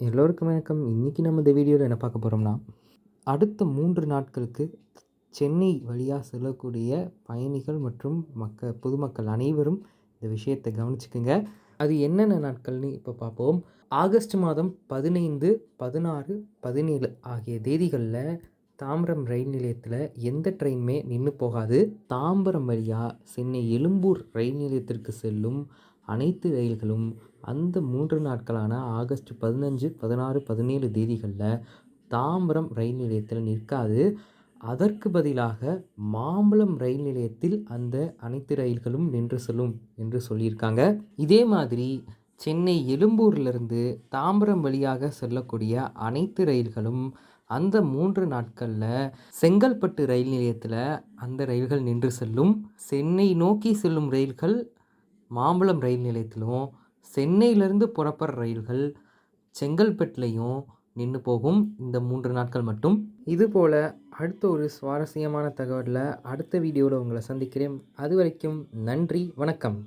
எல்லோருக்கும் வணக்கம். இன்றைக்கி நம்ம இந்த வீடியோவில் என்ன பார்க்க போகிறோம்னா அடுத்த மூன்று நாட்களுக்கு சென்னை வழியாக செல்லக்கூடிய பயணிகள் மற்றும் மக்க பொதுமக்கள் அனைவரும் இந்த விஷயத்தை கவனிச்சுக்கோங்க. அது என்னென்ன நாட்கள்னு இப்போ பார்ப்போம். ஆகஸ்ட் மாதம் பதினைந்து பதினாறு பதினேழு ஆகிய தேதிகளில் தாம்பரம் ரயில் நிலையத்தில் எந்த ட்ரெயினுமே நின்று போகாது. தாம்பரம் வழியாக சென்னை எழும்பூர் ரயில் நிலையத்திற்கு செல்லும் அனைத்து ரயில்களும் அந்த மூன்று நாட்களான ஆகஸ்ட் பதினஞ்சு பதினாறு பதினேழு தேதிகளில் தாம்பரம் ரயில் நிலையத்தில் நிற்காது. அதற்கு பதிலாக மாம்பழம் ரயில் நிலையத்தில் அந்த அனைத்து ரயில்களும் நின்று செல்லும் என்று சொல்லியிருக்காங்க. இதே மாதிரி சென்னை எழும்பூர்லேருந்து தாம்பரம் வழியாக செல்லக்கூடிய அனைத்து ரயில்களும் அந்த மூன்று நாட்களில் செங்கல்பட்டு ரயில் நிலையத்தில் அந்த ரயில்கள் நின்று செல்லும். சென்னை நோக்கி செல்லும் ரயில்கள் மாம்பழம் ரயில் நிலையத்திலும் சென்னையிலேருந்து புறப்படுற ரயில்கள் செங்கல்பட்டுலேயும் நின்று போகும் இந்த மூன்று நாட்கள் மட்டும். இதுபோல் அடுத்த ஒரு சுவாரஸ்யமான தகவலில் அடுத்த வீடியோவில் உங்களை சந்திக்கிறேன். அது வரைக்கும் நன்றி வணக்கம்.